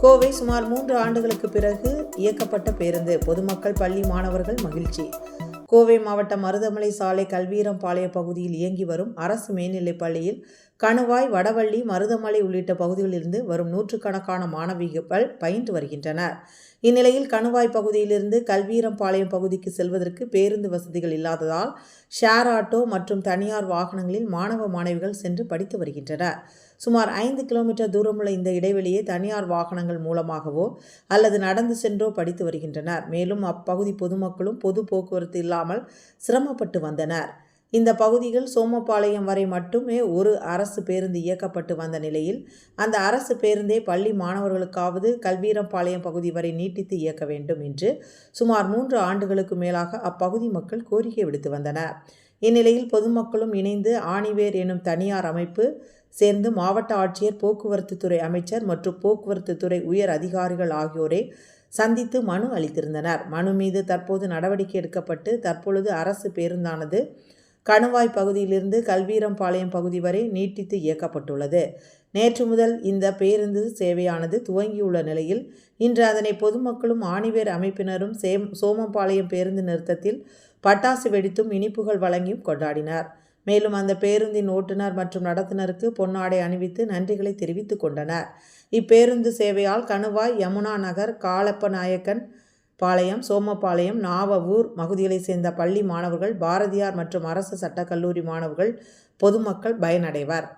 கோவை சுமார் மூன்று ஆண்டுகளுக்கு பிறகு இயக்கப்பட்ட பேருந்து. பொதுமக்கள் பள்ளி மாணவர்கள் மகிழ்ச்சி. கோவை மாவட்டம் மருதமலை சாலை கல்வீரம்பாளைய பகுதியில் இயங்கி வரும் அரசு மேல்நிலைப் பள்ளியில் கணுவாய் வடவள்ளி மருதமலை உள்ளிட்ட பகுதிகளிலிருந்து வரும் நூற்றுக்கணக்கான மாணவிகள் பயின்று வருகின்றனர். இந்நிலையில் கணுவாய் பகுதியிலிருந்து கல்வீரம்பாளையம் பகுதிக்கு செல்வதற்கு பேருந்து வசதிகள் இல்லாததால் ஷேர் ஆட்டோ மற்றும் தனியார் வாகனங்களில் மாணவ மாணவிகள் சென்று படித்து வருகின்றனர். சுமார் ஐந்து கிலோமீட்டர் தூரமுள்ள இந்த இடைவெளியை தனியார் வாகனங்கள் மூலமாகவோ அல்லது நடந்து சென்றோ படித்து வருகின்றனர். மேலும் அப்பகுதி பொதுமக்களும் பொது போக்குவரத்து இல்லாமல் சிரமப்பட்டு வந்தனர். இந்த பகுதிகள் சோமபாளையம் வரை மட்டுமே ஒரு அரசு பேருந்து இயக்கப்பட்டு வந்த நிலையில் அந்த அரசு பேருந்தே பள்ளி மாணவர்களுக்காவது கல்வீரம்பாளையம் பகுதி வரை நீட்டித்து இயக்க வேண்டும் என்று சுமார் மூன்று ஆண்டுகளுக்கு மேலாக அப்பகுதி மக்கள் கோரிக்கை விடுத்து வந்தனர். இந்நிலையில் பொதுமக்களும் இணைந்து ஆணிவேர் எனும் தனியார் அமைப்பு சேர்ந்து மாவட்ட ஆட்சியர் போக்குவரத்து துறை அமைச்சர் மற்றும் போக்குவரத்து துறை உயர் அதிகாரிகள் ஆகியோரை சந்தித்து மனு அளித்திருந்தனர். மனு மீது தற்போது நடவடிக்கை எடுக்கப்பட்டு தற்பொழுது அரசு பேருந்தானது கணுவாய் பகுதியிலிருந்து கல்வீரம்பாளையம் பகுதி வரை நீட்டித்து இயக்கப்பட்டுள்ளது. நேற்று முதல் இந்த பேருந்து சேவையானது துவங்கியுள்ள நிலையில் இன்று அதனை பொதுமக்களும் ஆணிவேர் அமைப்பினரும் சேம் சோமம்பாளையம் பேருந்து நிறுத்தத்தில் பட்டாசு வெடித்தும் இனிப்புகள் வழங்கியும் கொண்டாடினார். மேலும் அந்த பேருந்தின் ஓட்டுநர் மற்றும் நடத்துனருக்கு பொன்னாடை அணிவித்து நன்றிகளை தெரிவித்துக் கொண்டனர். இப்பேருந்து சேவையால் கணுவாய் யமுனா நகர் காலப்ப நாயக்கன் பாளையம் சோமபாளையம் நாவவூர் பகுதிகளைச் சேர்ந்த பள்ளி மாணவர்கள் பாரதியார் மற்றும் அரசு சட்டக்கல்லூரி மாணவர்கள் பொதுமக்கள் பயனடைவர்.